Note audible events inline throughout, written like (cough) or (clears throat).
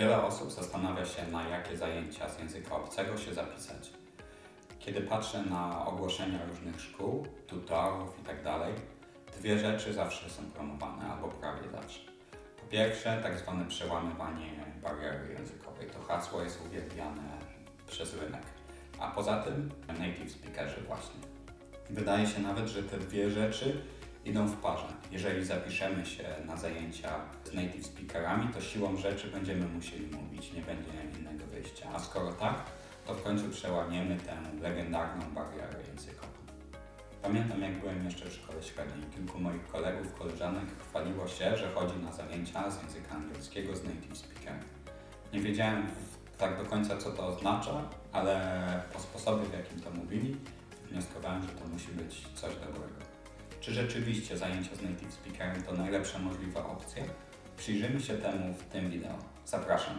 Wiele osób zastanawia się, na jakie zajęcia z języka obcego się zapisać. Kiedy patrzę na ogłoszenia różnych szkół, tutorów itd., dwie rzeczy zawsze są promowane, albo prawie zawsze. Po pierwsze, tak zwane przełamywanie bariery językowej. To hasło jest uwielbiane przez rynek. A poza tym native speakerzy właśnie. Wydaje się nawet, że te dwie rzeczy idą w parze. Jeżeli zapiszemy się na zajęcia z native speakerami, to siłą rzeczy będziemy musieli mówić, nie będzie innego wyjścia. A skoro tak, to w końcu przełamiemy tę legendarną barierę językową. Pamiętam, jak byłem jeszcze w szkole średniej, kilku moich kolegów, koleżanek chwaliło się, że chodzi na zajęcia z języka angielskiego z native speakerem. Nie wiedziałem tak do końca, co to oznacza, ale po sposobie, w jakim to mówili, wnioskowałem, że to musi być coś dobrego. Czy rzeczywiście zajęcia z native speakerem to najlepsza możliwa opcja? Przyjrzyjmy się temu w tym wideo. Zapraszam.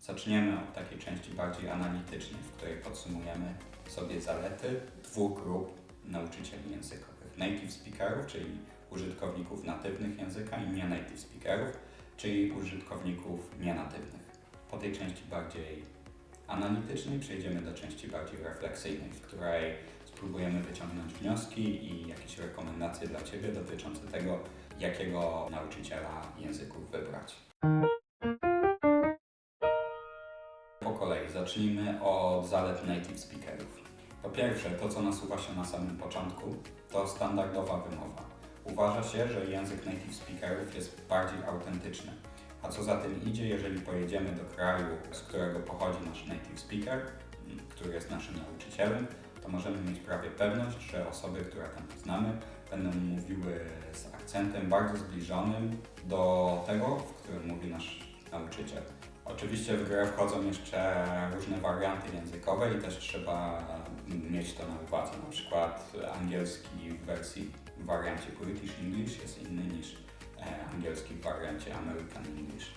Zaczniemy od takiej części bardziej analitycznej, w której podsumujemy sobie zalety dwóch grup nauczycieli językowych. Native speakerów, czyli użytkowników natywnych języka i nie native speakerów, czyli użytkowników nienatywnych. Po tej części bardziej analitycznej przejdziemy do części bardziej refleksyjnej, w której spróbujemy wyciągnąć wnioski i jakieś rekomendacje dla Ciebie dotyczące tego, jakiego nauczyciela języków wybrać. Po kolei zacznijmy od zalet native speakerów. Po pierwsze, to co nasuwa się na samym początku, to standardowa wymowa. Uważa się, że język native speakerów jest bardziej autentyczny. A co za tym idzie, jeżeli pojedziemy do kraju, z którego pochodzi nasz native speaker, m, który jest naszym nauczycielem, to możemy mieć prawie pewność, że osoby, które tam znamy, będą mówiły z akcentem bardzo zbliżonym do tego, w którym mówi nasz nauczyciel. Oczywiście w grę wchodzą jeszcze różne warianty językowe i też trzeba mieć to na uwadze. Na przykład angielski w wersji w wariancie British English jest inny niż e, angielski w wariancie American English.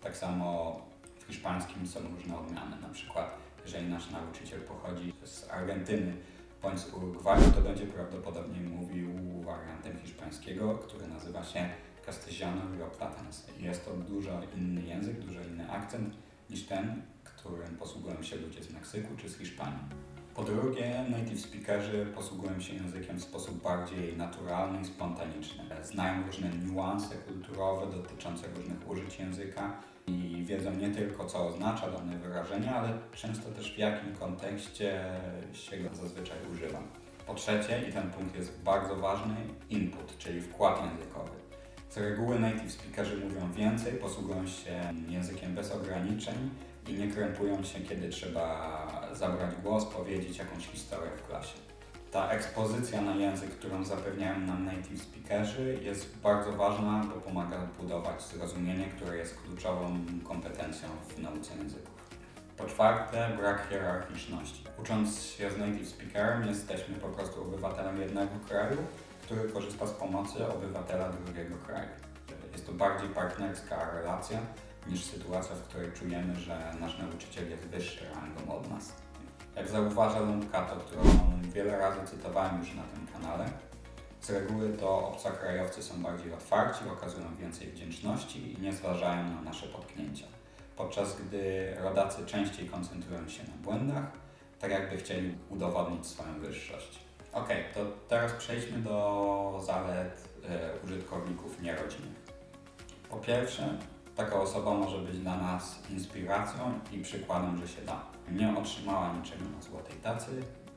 Tak samo w hiszpańskim są różne odmiany. Na przykład jeżeli nasz nauczyciel pochodzi z Argentyny bądź z Urugwaju, to będzie prawdopodobnie mówił wariantem hiszpańskiego, który nazywa się Castellano Rio Platense. Jest to dużo inny język, dużo inny akcent niż ten, którym posługują się ludzie z Meksyku czy z Hiszpanii. Po drugie, native speakerzy posługują się językiem w sposób bardziej naturalny i spontaniczny. Znają różne niuanse kulturowe dotyczące różnych użyć języka i wiedzą nie tylko co oznacza dane wyrażenie, ale często też w jakim kontekście się go zazwyczaj używa. Po trzecie, i ten punkt jest bardzo ważny, input, czyli wkład językowy. Z reguły native speakerzy mówią więcej, posługują się językiem bez ograniczeń i nie krępują się, kiedy trzeba zabrać głos, powiedzieć jakąś historię w klasie. Ta ekspozycja na język, którą zapewniają nam native speakerzy, jest bardzo ważna, bo pomaga budować zrozumienie, które jest kluczową kompetencją w nauce języków. Po czwarte, brak hierarchiczności. Ucząc się z native speakerem, jesteśmy po prostu obywatelem jednego kraju, który korzysta z pomocy obywatela drugiego kraju. Jest to bardziej partnerska relacja niż sytuacja, w której czujemy, że nasz nauczyciel jest wyższy rangą od nas. Jak zauważa Lundkato, którą wiele razy cytowałem już na tym kanale, z reguły to obcokrajowcy są bardziej otwarci, okazują więcej wdzięczności i nie zważają na nasze potknięcia. Podczas gdy rodacy częściej koncentrują się na błędach, tak jakby chcieli udowodnić swoją wyższość. Ok, to teraz przejdźmy do zalet e, użytkowników nierodzimych. Po pierwsze, taka osoba może być dla nas inspiracją i przykładem, że się da. Nie otrzymała niczego na złotej tacy,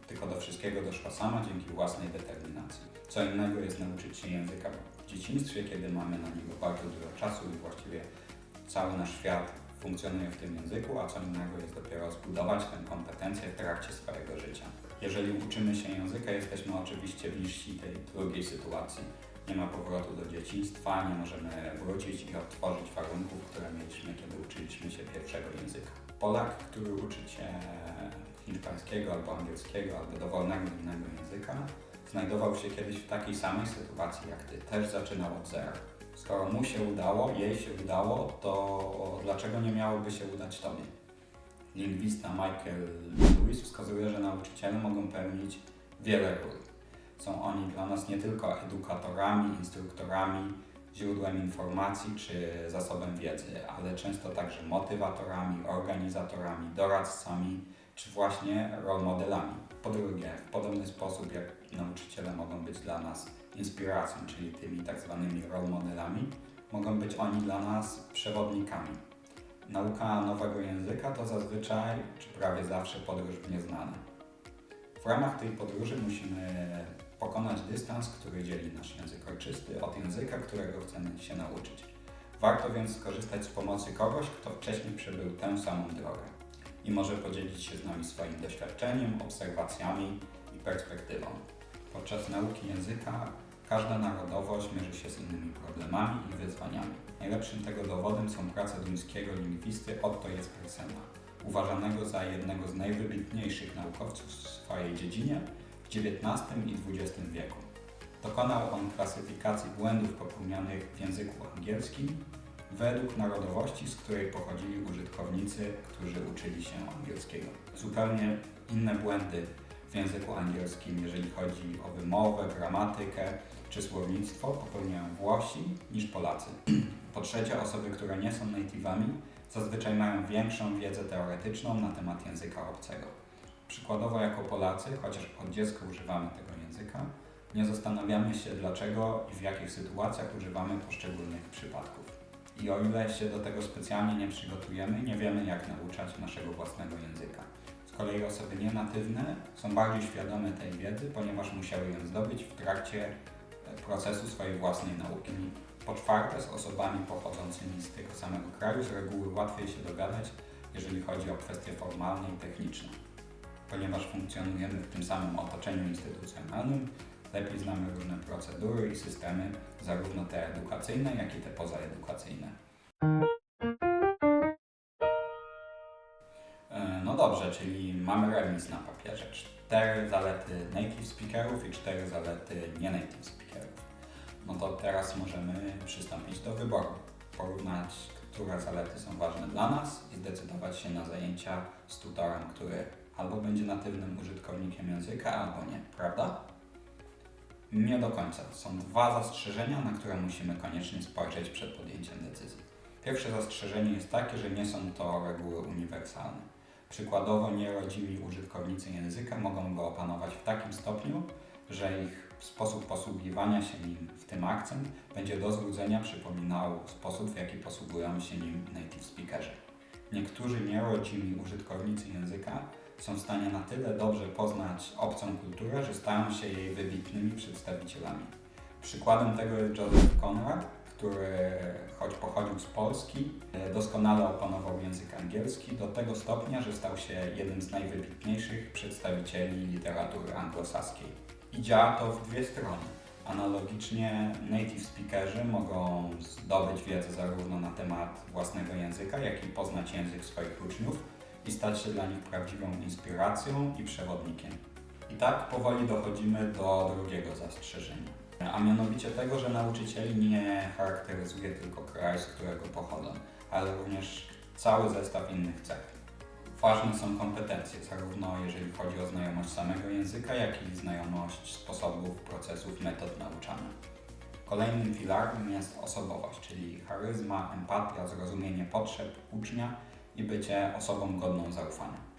tylko do wszystkiego doszła sama dzięki własnej determinacji. Co innego jest nauczyć się języka w dzieciństwie, kiedy mamy na niego bardzo dużo czasu i właściwie cały nasz świat funkcjonuje w tym języku, a co innego jest dopiero zbudować tę kompetencję w trakcie swojego życia. Jeżeli uczymy się języka, jesteśmy oczywiście bliżsi tej drugiej sytuacji. Nie ma powrotu do dzieciństwa, nie możemy wrócić i odtworzyć warunków, które mieliśmy, kiedy uczyliśmy się pierwszego języka. Polak, który uczy się hiszpańskiego albo angielskiego, albo dowolnego innego języka, znajdował się kiedyś w takiej samej sytuacji jak ty, też zaczynał od zera. Skoro mu się udało, jej się udało, to dlaczego nie miałoby się udać tobie? Lingwista Michael Lewis wskazuje, że nauczyciele mogą pełnić wiele ról. Są oni dla nas nie tylko edukatorami, instruktorami, źródłem informacji czy zasobem wiedzy, ale często także motywatorami, organizatorami, doradcami czy właśnie role modelami. Po drugie, w podobny sposób jak nauczyciele mogą być dla nas inspiracją, czyli tymi tak zwanymi role modelami, mogą być oni dla nas przewodnikami. Nauka nowego języka to zazwyczaj, czy prawie zawsze podróż w nieznane. W ramach tej podróży musimy pokonać dystans, który dzieli nasz język ojczysty od języka, którego chcemy się nauczyć. Warto więc skorzystać z pomocy kogoś, kto wcześniej przebył tę samą drogę i może podzielić się z nami swoim doświadczeniem, obserwacjami i perspektywą. Podczas nauki języka każda narodowość mierzy się z innymi problemami i wyzwaniami. Najlepszym tego dowodem są prace duńskiego lingwisty Otto Jespersena, uważanego za jednego z najwybitniejszych naukowców w swojej dziedzinie w XIX i XX wieku. Dokonał on klasyfikacji błędów popełnianych w języku angielskim według narodowości, z której pochodzili użytkownicy, którzy uczyli się angielskiego. Zupełnie inne błędy w języku angielskim, jeżeli chodzi o wymowę, gramatykę czy słownictwo, popełniają Włosi niż Polacy. (clears throat) Po trzecie, osoby, które nie są native'ami, zazwyczaj mają większą wiedzę teoretyczną na temat języka obcego. Przykładowo, jako Polacy, chociaż od dziecka używamy tego języka, nie zastanawiamy się dlaczego i w jakich sytuacjach używamy poszczególnych przypadków. I o ile się do tego specjalnie nie przygotujemy, nie wiemy jak nauczać naszego własnego języka. Z kolei osoby nienatywne są bardziej świadome tej wiedzy, ponieważ musiały ją zdobyć w trakcie procesu swojej własnej nauki. Po czwarte, z osobami pochodzącymi z tego samego kraju z reguły łatwiej się dogadać, jeżeli chodzi o kwestie formalne i techniczne. Ponieważ funkcjonujemy w tym samym otoczeniu instytucjonalnym, lepiej znamy różne procedury i systemy, zarówno te edukacyjne, jak i te pozaedukacyjne. No dobrze, czyli mamy remis na papierze. Cztery zalety native speakerów i cztery zalety nie native speakerów. No to teraz możemy przystąpić do wyboru. Porównać, które zalety są ważne dla nas i zdecydować się na zajęcia z tutorem, który albo będzie natywnym użytkownikiem języka, albo nie, prawda? Nie do końca. Są dwa zastrzeżenia, na które musimy koniecznie spojrzeć przed podjęciem decyzji. Pierwsze zastrzeżenie jest takie, że nie są to reguły uniwersalne. Przykładowo nierodzimi użytkownicy języka mogą go opanować w takim stopniu, że ich sposób posługiwania się nim, w tym akcent, będzie do złudzenia przypominał sposób, w jaki posługują się nim native speakerzy. Niektórzy nierodzimi użytkownicy języka są w stanie na tyle dobrze poznać obcą kulturę, że stają się jej wybitnymi przedstawicielami. Przykładem tego jest Joseph Conrad, który choć pochodził z Polski, e, doskonale opanował język angielski do tego stopnia, że stał się jednym z najwybitniejszych przedstawicieli literatury anglosaskiej. I działa to w dwie strony. Analogicznie native speakerzy mogą zdobyć wiedzę zarówno na temat własnego języka, jak i poznać język swoich uczniów i stać się dla nich prawdziwą inspiracją i przewodnikiem. I tak powoli dochodzimy do drugiego zastrzeżenia, a mianowicie tego, że nauczycieli nie charakteryzuje tylko kraj, z którego pochodzą, ale również cały zestaw innych cech. Ważne są kompetencje, zarówno jeżeli chodzi o znajomość samego języka, jak i znajomość sposobów, procesów, metod nauczania. Kolejnym filarem jest osobowość, czyli charyzma, empatia, zrozumienie potrzeb ucznia i bycie osobą godną zaufania.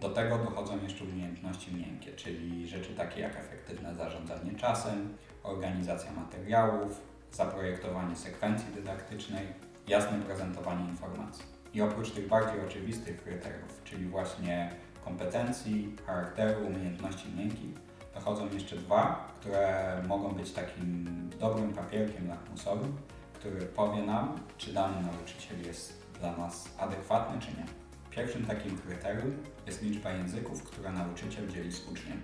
Do tego dochodzą jeszcze umiejętności miękkie, czyli rzeczy takie jak efektywne zarządzanie czasem, organizacja materiałów, zaprojektowanie sekwencji dydaktycznej, jasne prezentowanie informacji. I oprócz tych bardziej oczywistych kryteriów, czyli właśnie kompetencji, charakteru, umiejętności miękkich, dochodzą jeszcze dwa, które mogą być takim dobrym papierkiem lakmusowym, który powie nam, czy dany nauczyciel jest dla nas adekwatny, czy nie. Pierwszym takim kryterium jest liczba języków, które nauczyciel dzieli z uczniem.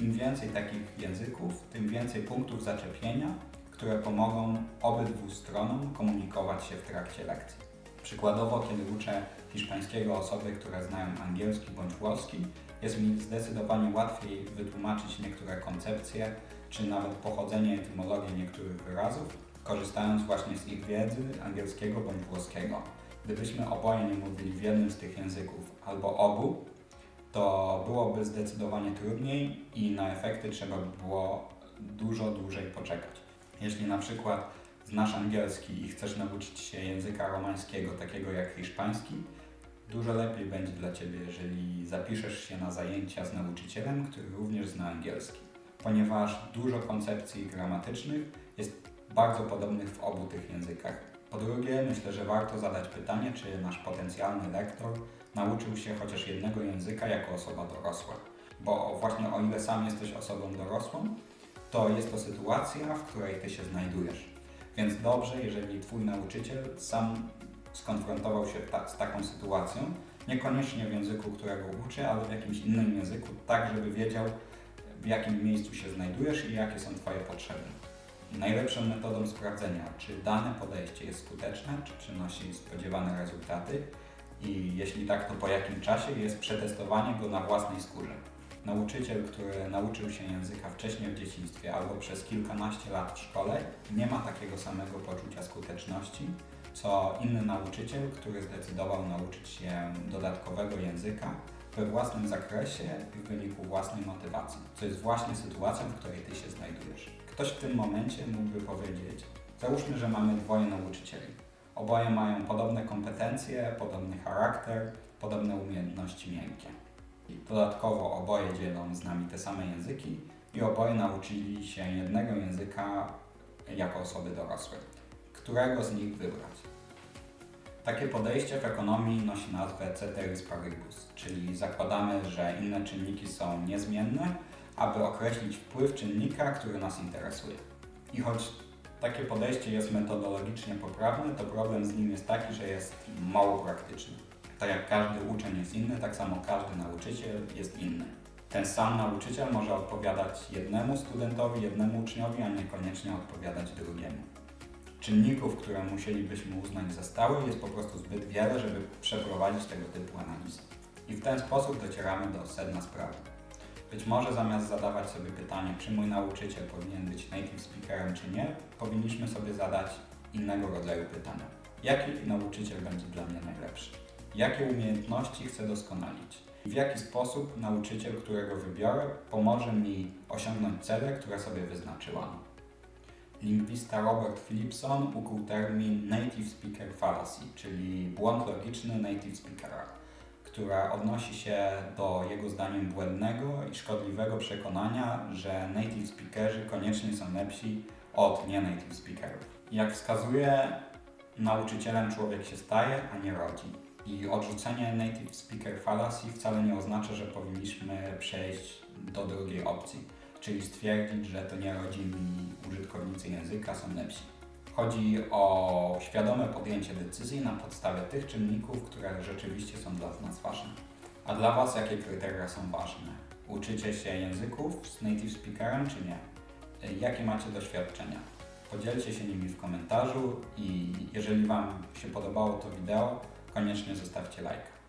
Im więcej takich języków, tym więcej punktów zaczepienia, które pomogą obydwu stronom komunikować się w trakcie lekcji. Przykładowo, kiedy uczę hiszpańskiego osoby, które znają angielski bądź włoski, jest mi zdecydowanie łatwiej wytłumaczyć niektóre koncepcje, czy nawet pochodzenie, etymologię niektórych wyrazów, korzystając właśnie z ich wiedzy angielskiego bądź włoskiego. Gdybyśmy oboje nie mówili w jednym z tych języków albo obu, to byłoby zdecydowanie trudniej i na efekty trzeba by było dużo dłużej poczekać. Jeśli na przykład znasz angielski i chcesz nauczyć się języka romańskiego, takiego jak hiszpański, dużo lepiej będzie dla Ciebie, jeżeli zapiszesz się na zajęcia z nauczycielem, który również zna angielski, ponieważ dużo koncepcji gramatycznych jest bardzo podobnych w obu tych językach. Po drugie, myślę, że warto zadać pytanie, czy nasz potencjalny lektor nauczył się chociaż jednego języka jako osoba dorosła. Bo właśnie o ile sam jesteś osobą dorosłą, to jest to sytuacja, w której Ty się znajdujesz. Więc dobrze, jeżeli Twój nauczyciel sam skonfrontował się ta, z taką sytuacją, niekoniecznie w języku, którego uczy, ale w jakimś innym języku, tak żeby wiedział, w jakim miejscu się znajdujesz i jakie są Twoje potrzeby. Najlepszą metodą sprawdzenia, czy dane podejście jest skuteczne, czy przynosi spodziewane rezultaty i jeśli tak, to po jakim czasie jest przetestowanie go na własnej skórze. Nauczyciel, który nauczył się języka wcześniej w dzieciństwie albo przez kilkanaście lat w szkole, nie ma takiego samego poczucia skuteczności, co inny nauczyciel, który zdecydował nauczyć się dodatkowego języka we własnym zakresie i w wyniku własnej motywacji, co jest właśnie sytuacją, w której Ty się znajdujesz. Ktoś w tym momencie mógłby powiedzieć, załóżmy, że mamy dwoje nauczycieli. Oboje mają podobne kompetencje, podobny charakter, podobne umiejętności miękkie. Dodatkowo oboje dzielą z nami te same języki i oboje nauczyli się jednego języka jako osoby dorosłe. Którego z nich wybrać? Takie podejście w ekonomii nosi nazwę ceteris paribus, czyli zakładamy, że inne czynniki są niezmienne, aby określić wpływ czynnika, który nas interesuje. I choć takie podejście jest metodologicznie poprawne, to problem z nim jest taki, że jest mało praktyczny. Tak jak każdy uczeń jest inny, tak samo każdy nauczyciel jest inny. Ten sam nauczyciel może odpowiadać jednemu studentowi, jednemu uczniowi, a niekoniecznie odpowiadać drugiemu. Czynników, które musielibyśmy uznać za stałe, jest po prostu zbyt wiele, żeby przeprowadzić tego typu analizę. I w ten sposób docieramy do sedna sprawy. Być może zamiast zadawać sobie pytanie, czy mój nauczyciel powinien być native speakerem, czy nie, powinniśmy sobie zadać innego rodzaju pytania. Jaki nauczyciel będzie dla mnie najlepszy? Jakie umiejętności chcę doskonalić? W jaki sposób nauczyciel, którego wybiorę, pomoże mi osiągnąć cele, które sobie wyznaczyłam? Lingwista Robert Philipson ukuł termin native speaker fallacy, czyli błąd logiczny native speakera, która odnosi się do jego zdaniem błędnego i szkodliwego przekonania, że native speakerzy koniecznie są lepsi od nie native speakerów. Jak wskazuje, nauczycielem człowiek się staje, a nie rodzi. I odrzucenie native speaker fallacy wcale nie oznacza, że powinniśmy przejść do drugiej opcji, czyli stwierdzić, że to nierodzimi użytkownicy języka są lepsi. Chodzi o świadome podjęcie decyzji na podstawie tych czynników, które rzeczywiście są dla nas ważne. A dla Was jakie kryteria są ważne? Uczycie się języków z native speakerem czy nie? Jakie macie doświadczenia? Podzielcie się nimi w komentarzu i jeżeli Wam się podobało to wideo, koniecznie zostawcie like.